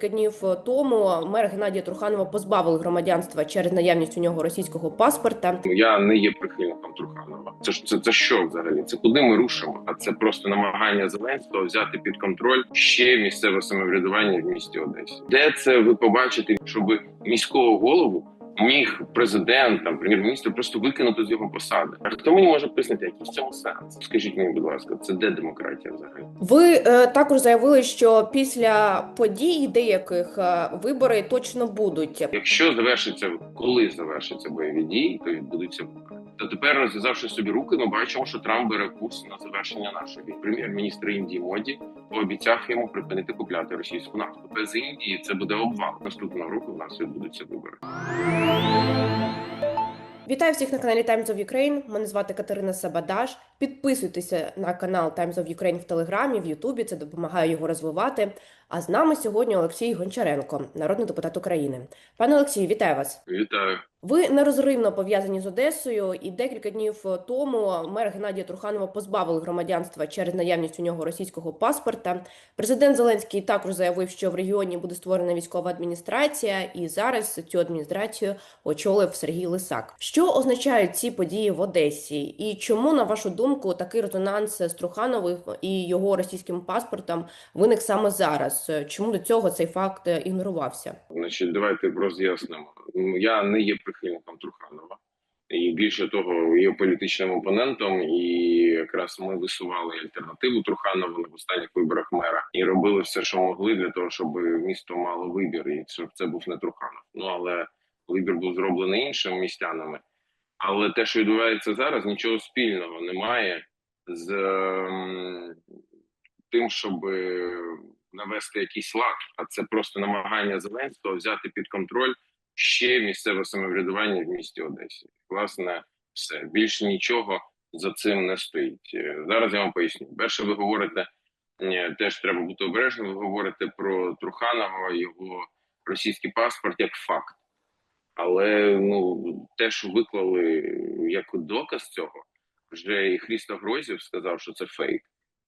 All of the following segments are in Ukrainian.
декілька днів тому мер Геннадія Труханова позбавили громадянства через наявність у нього російського паспорта. Я не є прихильником Труханова. Це ж це, це що взагалі? Це куди ми рушимо? А це просто намагання Зеленського взяти під контроль ще місцеве самоврядування в місті Одесі. Де це ви побачите, щоб міського голову міг президент, там прем'єр-міністр просто викинути з його посади? А хто мені може пояснити, який в цьому сенс? Скажіть мені, будь ласка, це де демократія взагалі? Ви е, також заявили, що після подій деяких е, вибори точно будуть. Якщо завершиться, коли завершаться бойові дії, то відбудуться вибори. То тепер, розв'язавши собі руки, ми бачимо, що Трамп бере курс на завершення нашої. Прем'єр-міністр Індії Моді пообіцяв йому припинити купляти російську нафту. Без Індії це буде обвал. Наступного року в нас відбудуться вибори. Вітаю всіх на каналі Times of Ukraine. Мене звати Катерина Сабадаш. Підписуйтеся на канал Times of Ukraine в Телеграмі, в Ютубі. Це допомагає його розвивати. А з нами сьогодні Олексій Гончаренко, народний депутат України. Пане Олексію, вітаю вас. Вітаю. Ви нерозривно пов'язані з Одесою, і декілька днів тому мер Геннадія Труханова позбавили громадянства через наявність у нього російського паспорта. Президент Зеленський також заявив, що в регіоні буде створена військова адміністрація, і зараз цю адміністрацію очолив Сергій Лисак. Що означають ці події в Одесі, і чому, на вашу думку, такий резонанс з Трухановим і його російським паспортом виник саме зараз? Чому до цього цей факт е, ігнорувався? Значить, давайте роз'яснимо. Я не є прихильником Труханова. І більше того, є політичним опонентом, і якраз ми висували альтернативу Труханову на останніх виборах мера і робили все, що могли для того, щоб місто мало вибір, і щоб це був не Труханов. Ну але вибір був зроблений іншими містянами. Але те, що відбувається зараз, нічого спільного немає з ем, тим, щоб навести якийсь лад, а це просто намагання Зеленського взяти під контроль ще місцеве самоврядування в місті Одесі. Власне, все більше нічого за цим не стоїть. Е, Зараз я вам поясню. Перше, ви говорите теж треба бути обережним. Ви говорите про Труханова, його російський паспорт як факт. Але ну те, що виклали як доказ цього, вже і Хрісто Грозів сказав, що це фейк,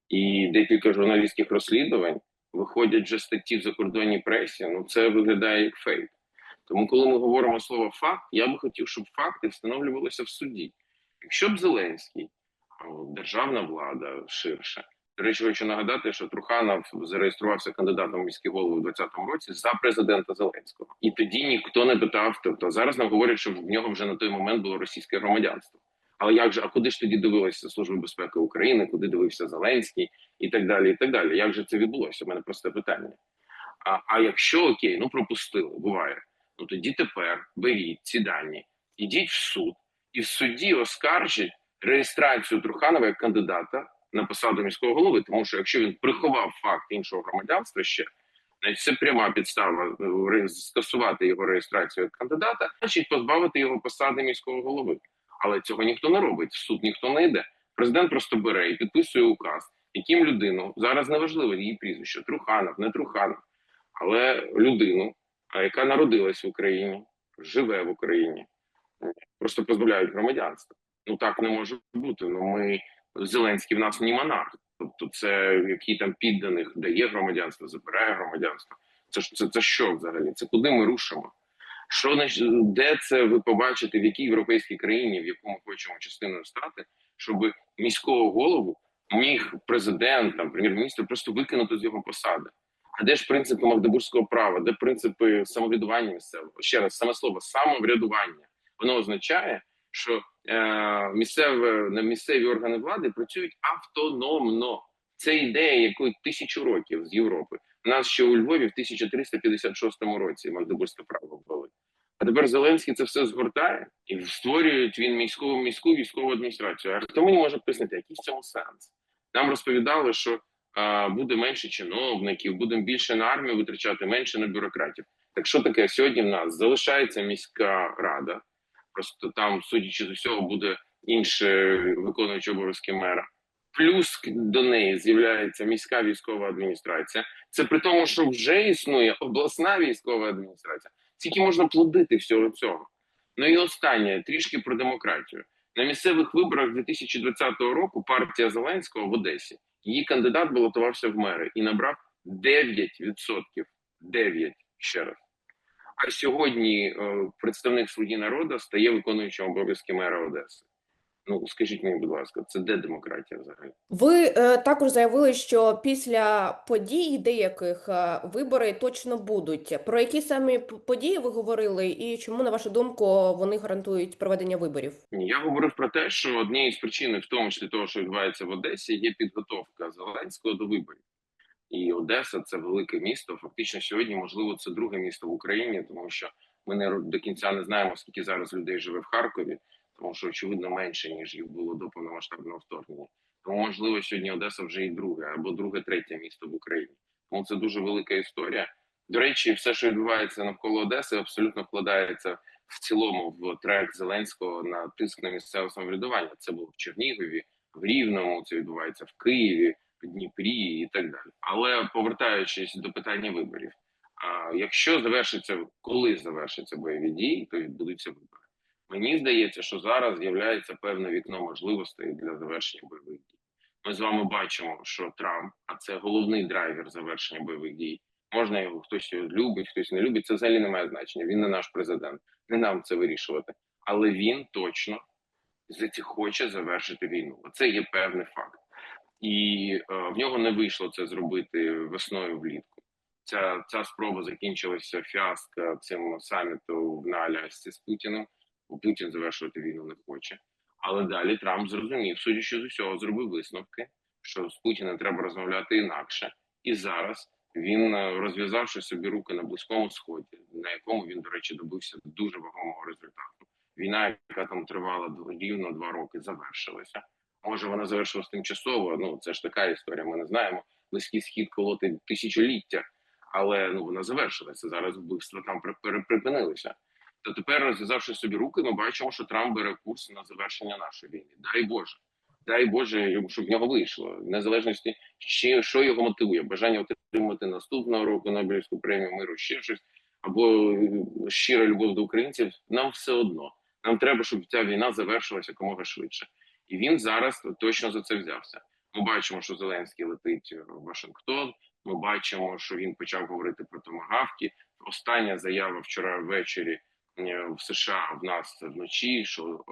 і декілька журналістських розслідувань виходять вже статті в закордонній пресі. Ну це виглядає як фейк. Тому, коли ми говоримо слово факт, я би хотів, щоб факти встановлювалися в суді. Якщо б Зеленський, державна влада ширше. До речі, хочу нагадати, що Труханов зареєструвався кандидатом в міські голови у 2020 році за президента Зеленського, і тоді ніхто не питав. Тобто зараз нам говорять, що в нього вже на той момент було російське громадянство. Але як же, а куди ж тоді дивилася Служба безпеки України, куди дивився Зеленський і так далі. І так далі. Як же це відбулося? У мене просте питання. А а якщо окей, ну пропустили, буває. Ну тоді тепер беріть ці дані, ідіть в суд, і в суді оскаржить реєстрацію Труханова як кандидата на посаду міського голови, тому що якщо він приховав факт іншого громадянства ще, значить це пряма підстава скасувати його реєстрацію як кандидата, значить позбавити його посади міського голови. Але цього ніхто не робить. В суд ніхто не йде. Президент просто бере і підписує указ, яким людину зараз неважливо її прізвище Труханов, не Труханов, але людину, яка народилась в Україні, живе в Україні, просто позбавляють громадянства. Ну так не може бути. Ну ми Зеленський в нас не монарх. Тобто, це який там підданих дає громадянство, забирає громадянство. Це ж це, це що взагалі? Це куди ми рушимо? Що де це ви побачите, в якій європейській країні, в яку ми хочемо частиною стати, щоб міського голову міг президент, там прем'єр-міністр просто викинути з його посади? А де ж принципи магдебурзького права, де принципи самоврядування місцевого? Ще раз саме слово самоврядування. Воно означає, що е, місцеве на місцеві органи влади працюють автономно. Це ідея, якої тисячу років з Європи. У нас ще у Львові в 1356 році магдебурзьке право ввели. А тепер Зеленський це все згортає і створюють він міську міську військову адміністрацію. А хто мені може пояснити, який в цьому сенс? Нам розповідали, що буде менше чиновників, будемо більше на армію витрачати, менше на бюрократів. Так що таке сьогодні в нас залишається міська рада? Просто там, судячи з усього, буде інше виконуючи обов'язки мера. Плюс до неї з'являється міська військова адміністрація. Це при тому, що вже існує обласна військова адміністрація. Тільки можна плодити всього цього. Ну і останнє трішки про демократію на місцевих виборах 2020 року. Партія Зеленського в Одесі її кандидат балотувався в мери і набрав 9%. Дев'ять ще раз. А сьогодні е, представник Слуги народу стає виконуючим обов'язки мера Одеси. Ну скажіть мені, будь ласка, це де демократія взагалі? Ви е, також заявили, що після подій деяких е, вибори точно будуть. Про які самі події ви говорили, і чому, на вашу думку, вони гарантують проведення виборів? Ні, я говорив про те, що однією з причин, в тому числі того, що відбувається в Одесі, є підготовка Зеленського до виборів. І Одеса це велике місто. Фактично сьогодні, можливо, це друге місто в Україні, тому що ми не до кінця не знаємо, скільки зараз людей живе в Харкові, тому що очевидно менше ніж їх було до повномасштабного вторгнення. Тому можливо сьогодні Одеса вже і друге або друге, третє місто в Україні. Тому це дуже велика історія. До речі, все, що відбувається навколо Одеси, абсолютно вкладається в цілому в трек Зеленського на тиск на місцеве самоврядування. Це було в Чернігові, в Рівному, це відбувається в Києві, в Дніпрі і так далі. Але повертаючись до питання виборів, а якщо завершиться, коли завершаться бойові дії, то відбудуться вибори. Мені здається, що зараз з'являється певне вікно можливостей для завершення бойових дій. Ми з вами бачимо, що Трамп, а це головний драйвер завершення бойових дій. Можна його хтось його любить, хтось не любить. Це взагалі не має значення. Він не наш президент, не нам це вирішувати. Але він точно хоче завершити війну. Це є певний факт, і е, в нього не вийшло це зробити весною влітку. Ця ця спроба закінчилася фіаско цим саміту на Алясці з Путіним. Путін завершувати війну не хоче. Але далі Трамп зрозумів, судячи з усього, зробив висновки, що з Путіним треба розмовляти інакше. І зараз він, е, розв'язавши собі руки на близькому сході, на якому він, до речі, добився дуже вагомого результату. Війна, яка там тривала рівно два роки, завершилася. Може, вона завершилась тимчасово. Ну це ж така історія. Ми не знаємо. Близький схід колоти тисячоліття, але ну вона завершилася. Зараз вбивства там при- при- припинилися. То тепер, розв'язавши собі руки, ми бачимо, що Трамп бере курс на завершення нашої війни. Дай Боже, дай Боже, йому, щоб в нього вийшло. В незалежності ще що його мотивує, бажання отримати наступного року Нобелівську премію миру, ще щось, або е, щира любов до українців. Нам все одно. Нам треба, щоб ця війна завершилася якомога швидше. І він зараз точно за це взявся. Ми бачимо, що Зеленський летить в Вашингтон. Ми бачимо, що він почав говорити про томагавки. Остання заява вчора ввечері е, в США в нас вночі. Що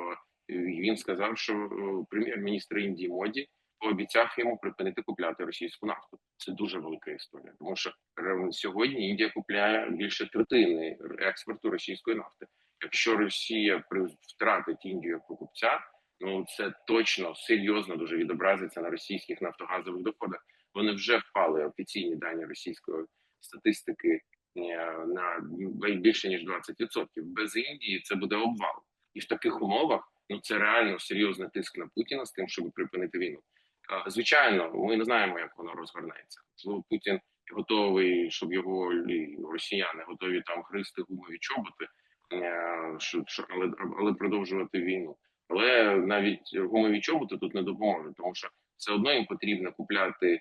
е, він сказав, що е, прем'єр-міністр Індії Моді пообіцяв йому припинити купляти російську нафту. Це дуже велика історія, тому що е, сьогодні Індія купляє більше третини експорту російської нафти. Якщо Росія втратить Індію як покупця, ну це точно серйозно дуже відобразиться на російських нафтогазових доходах. Вони вже впали офіційні дані російської статистики е, на більше ніж 20%. Без Індії це буде обвал, і в таких умовах ну це реально серйозний тиск на Путіна з тим, щоб припинити війну. Звичайно, ми не знаємо, як воно розгорнеться. Можливо, Путін готовий, щоб його росіяни готові там христи гумові чоботи, е, що, що але, але продовжувати війну. Але навіть гумові чоботи тут не допоможуть, тому що все одно їм потрібно купляти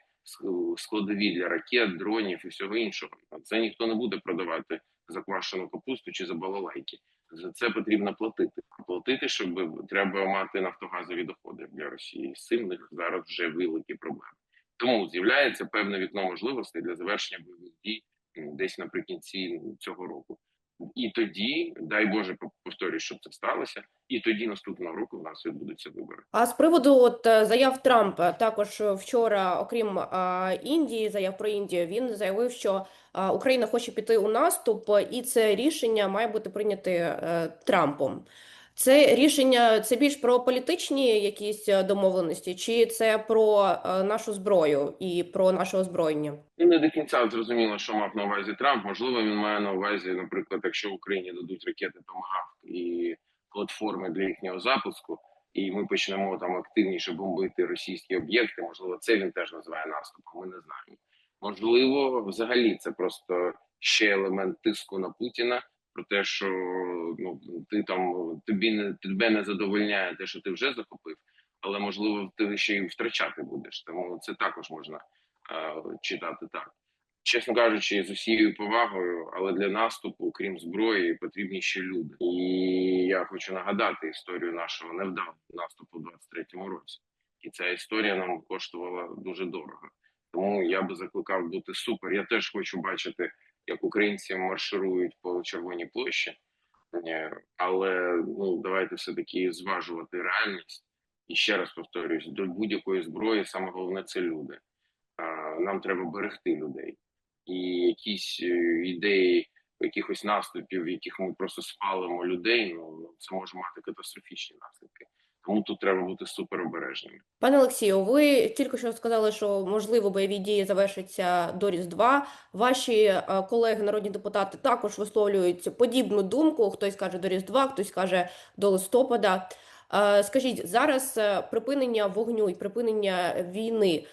складові для ракет, дронів і всього іншого. Це ніхто не буде продавати заквашену капусту чи за балалайки. За це потрібно платити. Платити, щоб треба мати нафтогазові доходи для Росії. З цим них зараз вже великі проблеми. Тому з'являється певне вікно можливостей для завершення бойових дій десь наприкінці цього року. І тоді, дай Боже, повторюю, щоб це сталося, і тоді наступного року в нас відбудуться вибори. А з приводу от е, заяв Трампа, також вчора, окрім а, Індії, заяв про Індію, він заявив, що а, Україна хоче піти у наступ, і це рішення має бути прийняте е, Трампом. Це рішення це більш про політичні якісь е, домовленості, чи це про е, нашу зброю і про наше озброєння? Ну, не до кінця зрозуміло, що мав на увазі Трамп. Можливо, він має на увазі, наприклад, якщо Україні дадуть ракети Томагавк і платформи для їхнього запуску, і ми почнемо там активніше бомбити російські об'єкти. Можливо, це він теж називає наступом. Ми не знаємо. Можливо, взагалі це просто ще елемент тиску на Путіна про те, що ну ти там тобі не тебе не задовольняє те, що ти вже захопив, але можливо ти ще й втрачати будеш. Тому це також можна е, читати так. Чесно кажучи, з усією повагою, але для наступу, крім зброї, потрібні ще люди. І я хочу нагадати історію нашого невдалого наступу у 23-му році. І ця історія нам коштувала дуже дорого. Тому я би закликав бути супер. Я теж хочу бачити як українці марширують по червоній площі. Е, Але ну давайте все таки зважувати реальність. І ще раз повторюсь: до будь-якої зброї саме головне це люди. Нам треба берегти людей, і якісь е, ідеї якихось наступів, в яких ми просто спалимо людей. Ну, це може мати катастрофічні наслідки. Тому тут треба бути суперобережними. Пане Олексію, ви тільки що сказали, що можливо бойові дії завершаться до Різдва. Ваші е, колеги, народні депутати, також висловлюють подібну думку. Хтось каже до Різдва, хтось каже до листопада. Е, Скажіть, зараз е, припинення вогню і припинення війни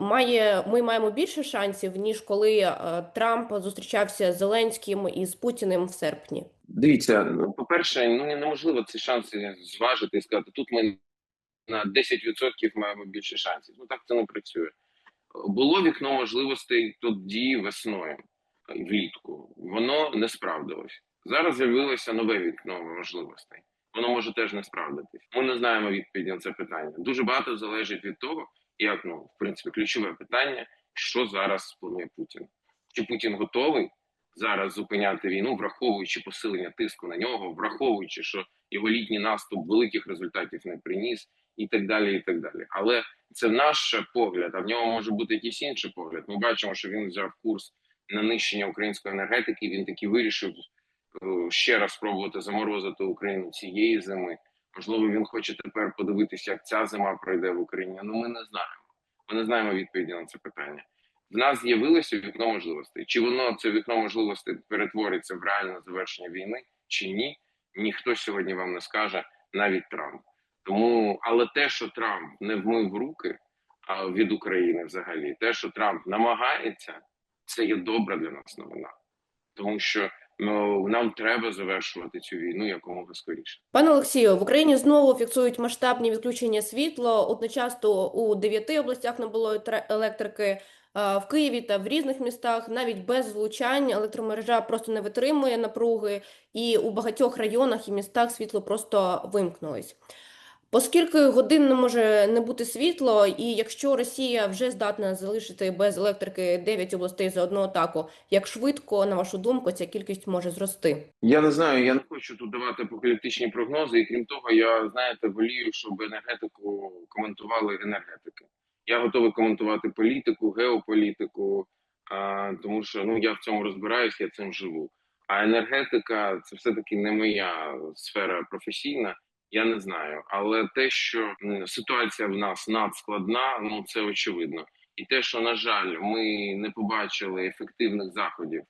має, ми маємо більше шансів, ніж коли Трамп зустрічався з Зеленським і з Путіним в серпні. Дивіться, ну, по-перше, ну неможливо ці шанси зважити і сказати, тут ми на 10% маємо більше шансів. Ну так це не працює. Було вікно можливостей тоді весною, влітку. Воно не справдилось. Зараз з'явилося нове вікно можливостей. Воно може теж не справдитись. Ми не знаємо відповіді на це питання. Дуже багато залежить від того, як ну в принципі ключове питання, що зараз планує Путін. Чи Путін готовий зараз зупиняти війну, враховуючи посилення тиску на нього, враховуючи, що його літній наступ великих результатів не приніс, і так далі, і так далі. Але це наш погляд, а в нього може бути якийсь інший погляд. Ми бачимо, що він взяв курс на нищення української енергетики. Він таки вирішив е, ще раз спробувати заморозити Україну цієї зими. Можливо, він хоче тепер подивитися, як ця зима пройде в Україні. Ну ми не знаємо. Ми не знаємо відповіді на це питання. В нас з'явилося вікно можливостей. Чи воно це вікно можливостей перетвориться в реальне завершення війни, чи ні? Ніхто сьогодні вам не скаже, навіть Трамп. Тому, але те, що Трамп не вмив руки а, від України, взагалі, те, що Трамп намагається, це є добра для нас новина, тому що ну, нам треба завершувати цю війну якомога скоріше. Пане Олексію, в Україні знову фіксують масштабні відключення світла. Одночасно у дев'яти областях не було електрики. А, В Києві та в різних містах навіть без влучань електромережа просто не витримує напруги, і у багатьох районах і містах світло просто вимкнулось. По скільки годин не може не бути світло, і якщо Росія вже здатна залишити без електрики 9 областей за одну атаку, як швидко, на вашу думку, ця кількість може зрости? Я не знаю, я не хочу тут давати апокаліптичні прогнози, і крім того, я знаєте, волію, щоб енергетику коментували енергетики. Я готовий коментувати політику, геополітику, а, тому що ну я в цьому розбираюсь, я цим живу. А енергетика це все таки не моя сфера професійна. Я не знаю, але те, що ситуація в нас надскладна, ну це очевидно. І те, що на жаль, ми не побачили ефективних заходів.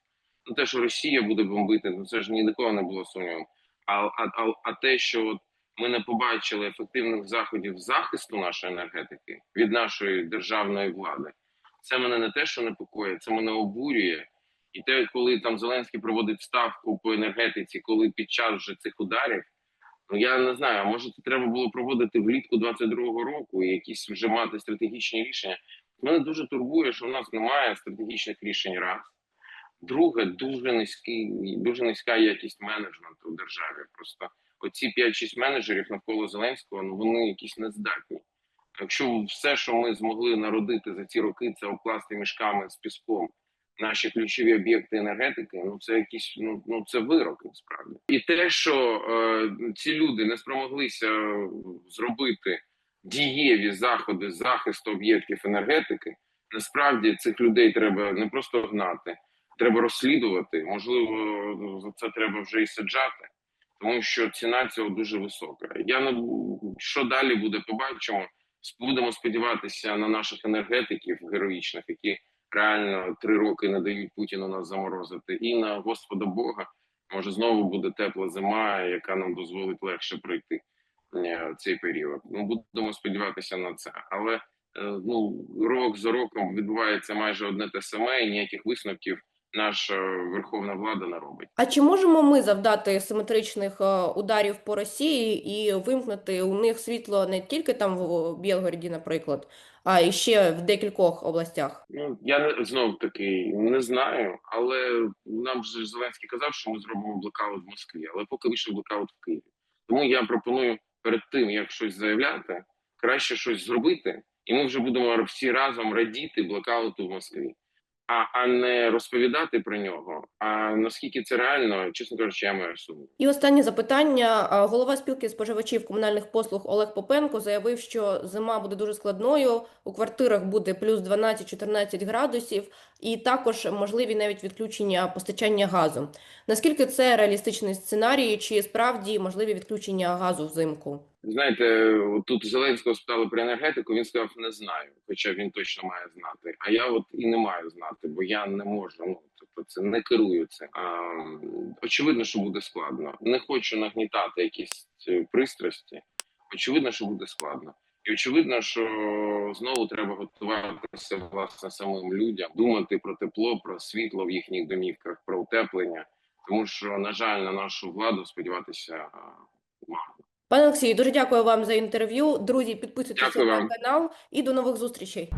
Ну, те, що Росія буде бомбити, ну це ж ні до кого не було сумнівом. А, а, а, а те, що от ми не побачили ефективних заходів захисту нашої енергетики від нашої державної влади, це мене не те, що непокоїть, це мене обурює. І те, коли там Зеленський проводить ставку по енергетиці, коли під час вже цих ударів, ну я не знаю, може це треба було проводити влітку 22-го року і якісь вже мати стратегічні рішення. Мене дуже турбує, що в нас немає стратегічних рішень раз. Друге, дуже низький, дуже низька якість менеджменту в державі. Просто оці 5-6 менеджерів навколо Зеленського, ну вони якісь нездатні. Якщо все, що ми змогли народити за ці роки, це обкласти мішками з піском наші ключові об'єкти енергетики, ну це якісь ну, ну це вирок насправді. І те, що е, ці люди не спромоглися зробити дієві заходи захисту об'єктів енергетики, насправді цих людей треба не просто гнати, треба розслідувати. Можливо, за це треба вже і саджати, тому що ціна цього дуже висока. Я не що далі буде, побачимо. Будемо сподіватися на наших енергетиків героїчних, які реально три роки не дають Путіну нас заморозити, і на Господа Бога може знову буде тепла зима, яка нам дозволить легше пройти е, цей період. Ну будемо сподіватися на це, але е, ну рок за роком відбувається майже одне те саме, і ніяких висновків наша верховна влада не робить. А чи можемо ми завдати симетричних е, ударів по Росії і вимкнути у них світло не тільки там в Білгороді, наприклад, а і ще в декількох областях? Ну я не знов таки не знаю, але нам же Зеленський казав, що ми зробимо блокаут в Москві, але поки вийшов блокаут в Києві. Тому я пропоную перед тим, як щось заявляти, краще щось зробити, і ми вже будемо всі разом радіти блокауту в Москві. А, а не розповідати про нього. А наскільки це реально, чесно кажучи, я маю сумнів. І останнє запитання. Голова спілки споживачів комунальних послуг Олег Попенко заявив, що зима буде дуже складною. У квартирах буде плюс 12-14 градусів, і також можливі навіть відключення постачання газу. Наскільки це реалістичний сценарій, чи справді можливі відключення газу взимку? Знаєте, тут Зеленського спитали про енергетику. Він сказав, не знаю, хоча він точно має знати. А я от і не маю знати, бо я не можу. Ну тобто, це не керую цим. А, очевидно, що буде складно. Не хочу нагнітати якісь е, пристрасті. Очевидно, що буде складно. І очевидно, що знову треба готуватися власне самим людям, думати про тепло, про світло в їхніх домівках, про утеплення. Тому що, на жаль, на нашу владу сподіватися а, марно. Пане Олексію, дуже дякую вам за інтерв'ю. Друзі, підписуйтесь на канал і до нових зустрічей.